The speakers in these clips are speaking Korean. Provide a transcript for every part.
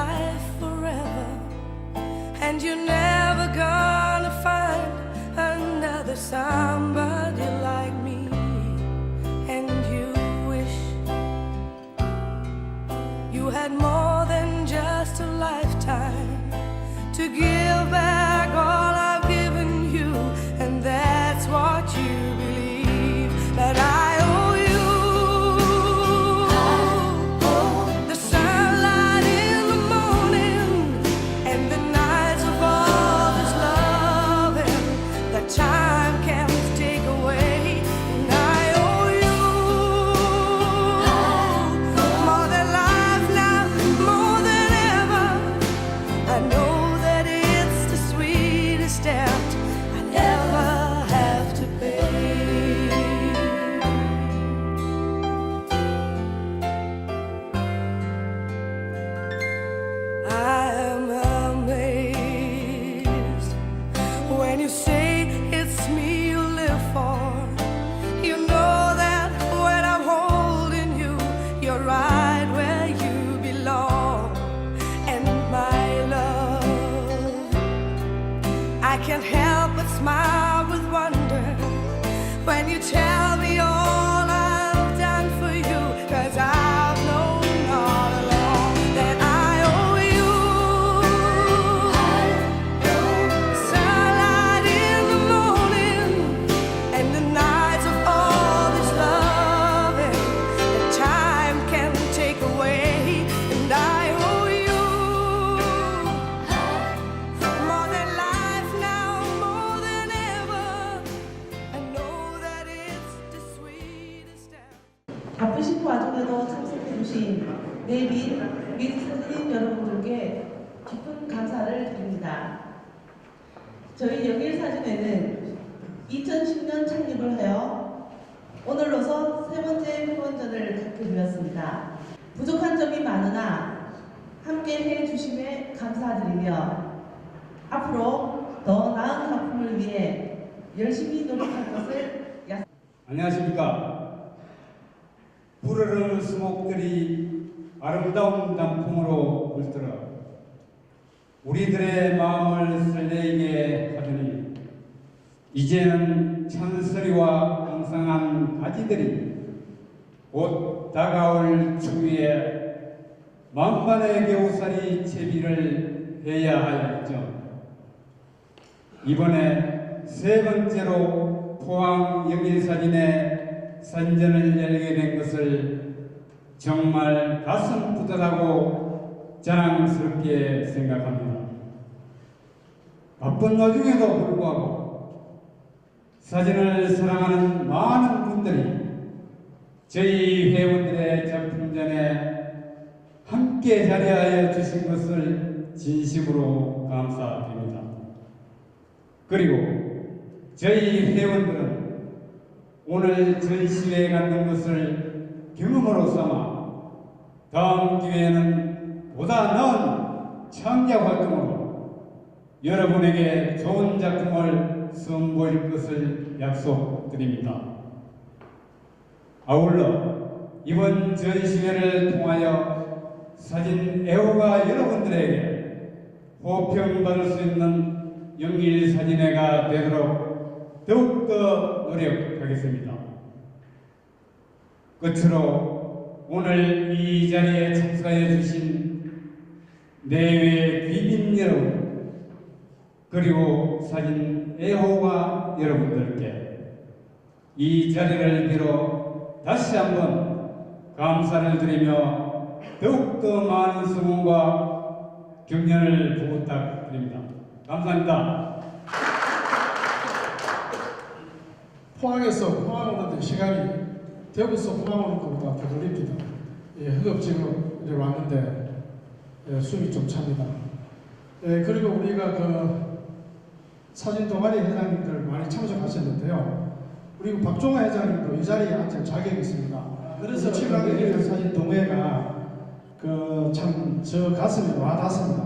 life forever, and you're never can't help but smile with wonder when you tell me all 영일사진회는 2010년 창립을 하여 오늘로서 세 번째 후원전을 갖게 되었습니다. 부족한 점이 많으나 함께 해주심에 감사드리며 앞으로 더 나은 작품을 위해 열심히 노력할 것을 약속 안녕하십니까. 부르르는 수목들이 아름다운 단풍으로 물들어 우리들의 마음을 설레게 하더니 이제는 천서리와 엉성한 가지들이 곧 다가올 추위에 만반의 겨우살이 채비를 해야 하였죠. 이번에 세 번째로 포항 영일사진의 선전을 열게 된 것을 정말 가슴 뿌듯하고 자랑스럽게 생각합니다. 바쁜 와중에도 불구하고 사진을 사랑하는 많은 분들이 저희 회원들의 작품전에 함께 자리하여 주신 것을 진심으로 감사드립니다. 그리고 저희 회원들은 오늘 전시회에 갖는 것을 경험으로 삼아 다음 기회에는 보다 나은 창작 활동으로 여러분에게 좋은 작품을 선보일 것을 약속드립니다. 아울러 이번 전시회를 통하여 사진 애호가 여러분들에게 호평받을 수 있는 영일 사진회가 되도록 더욱더 노력하겠습니다. 끝으로 오늘 이 자리에 참석해 주신 내외 귀빈 여러분 그리고 사진 애호가 여러분들께 이 자리를 빌어 다시 한번 감사를 드리며 더욱더 많은 성원과 격려를 부탁드립니다. 감사합니다. 포항에서 포항 오는데 시간이 대구에서 포항 오는 것보다 더 걸립니다. 예, 허겁지겁 이제 왔는데 예, 숨이 좀 찹니다. 예, 그리고 우리가 그 사진 동아리 회장님들 많이 참석하셨는데요. 그리고 박종화 회장님도 이 자리에 앉을 자격이 있습니다. 그래서 칠강의 사진 동호회가 그 참 저 가슴에 와 닿습니다.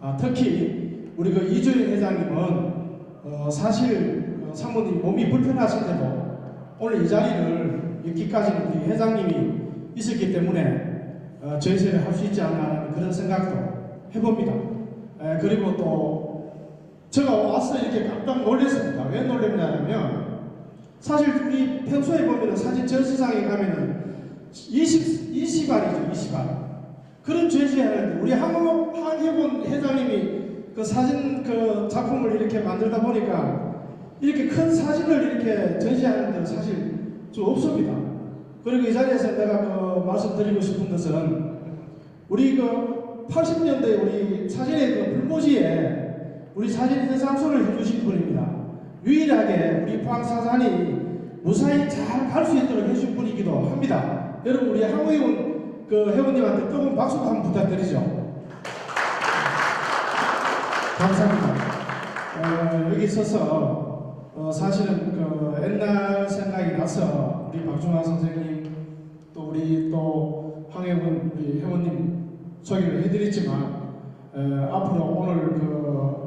아, 특히 우리 그 이주일 회장님은 어, 사실 그 사모님 몸이 불편하신데도 오늘 이 자리를 있기까지는 우리 회장님이 있었기 때문에 어, 저희들이 할수 있지 않나 그런 생각도 해봅니다. 에, 그리고 또 제가 와서 이렇게 깜짝 놀랐습니다. 왜 놀랐냐면 사실 우리 평소에 보면은 사진 전시장에 가면은 20, 20알이죠, 20알. 그런 전시회하는데 우리 한국 한해본 회장님이 그 사진 그 작품을 이렇게 만들다 보니까 이렇게 큰 사진을 이렇게 전시하는 데는 사실 좀 없습니다. 그리고 이 자리에서 내가 그 말씀드리고 싶은 것은 우리 그 80년대 우리 불모지에 우리 사진 현상소를 해주신 분입니다. 유일하게 우리 포항 사산이 무사히 잘 갈 수 있도록 해준 분이기도 합니다. 여러분 우리 항우회원 그 회원님한테 뜨거운 박수도 한번 부탁드리죠. 감사합니다. 어, 여기 있어서 어, 사실은 그 옛날 생각이 나서 우리 박중환 선생님 또 우리 또 황혜원 우리 회원님 소개를 해드렸지만 에, 앞으로 오늘 그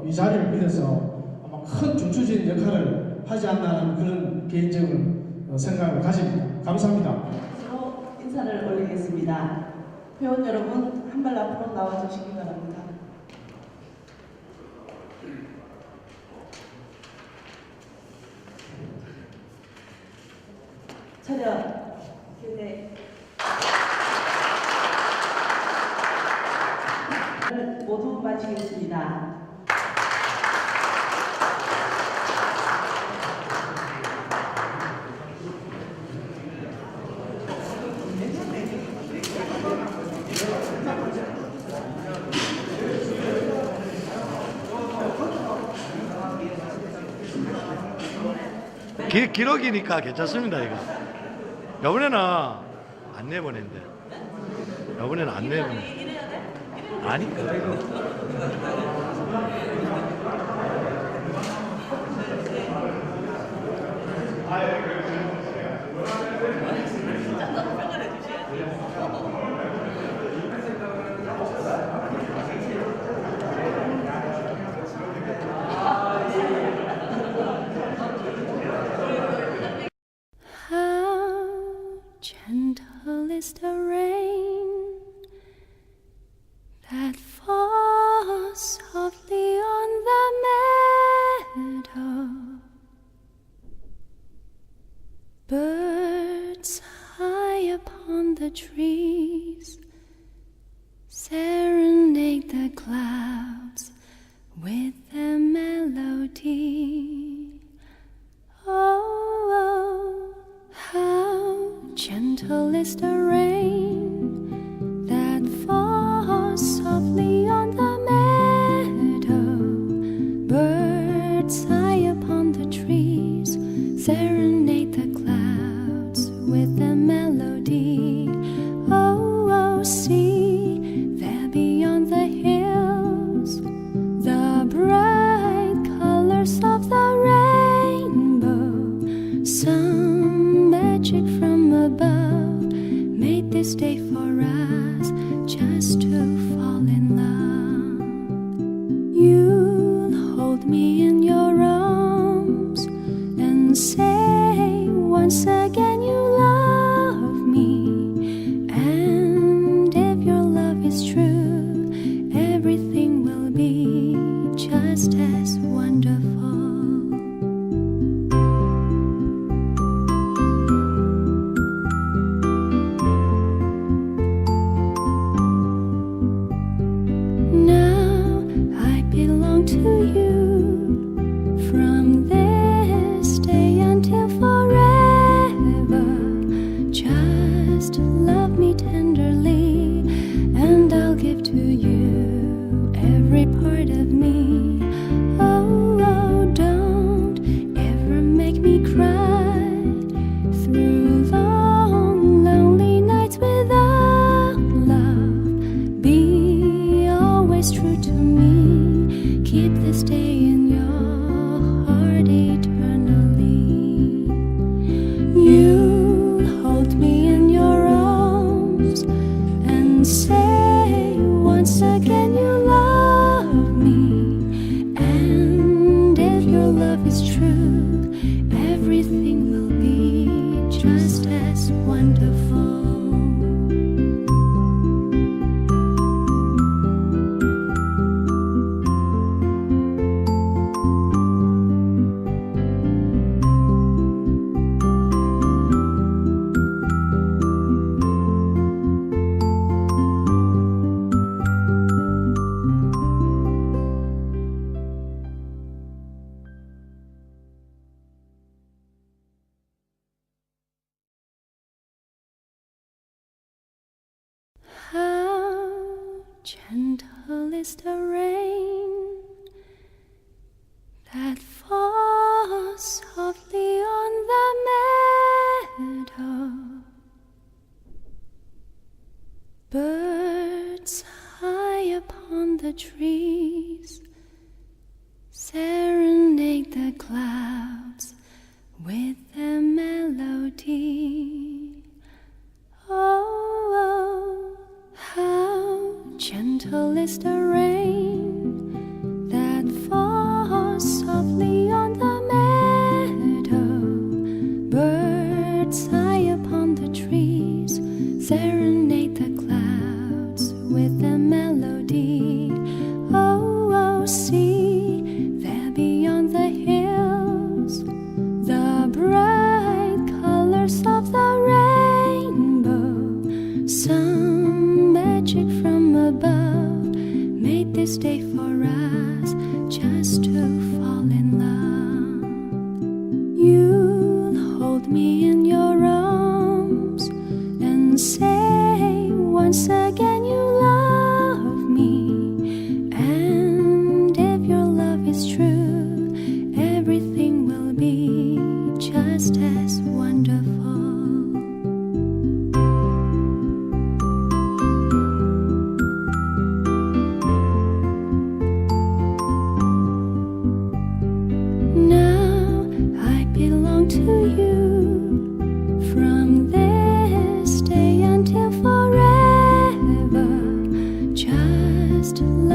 이 자리를 빌어서 아마 큰 중추적인 역할을 하지 않나라는 그런 개인적인 어, 생각을 가집니다. 감사합니다. 끝으로 인사를 올리겠습니다. 회원 여러분 한 발 앞으로 나와 주시기 바랍니다. 차렷 교 마치겠습니다. 기, 기록이니까 괜찮습니다 이거. 이번에는 안 내보낸대. 이번에는 안 내보내. 아니 ちょっと下がる自信ある。The trees serenade the clouds us just to say once again. that falls softly on the meadow. Birds high upon the trees serenade the clouds with their melody. Oh, oh how gentle is the rain! just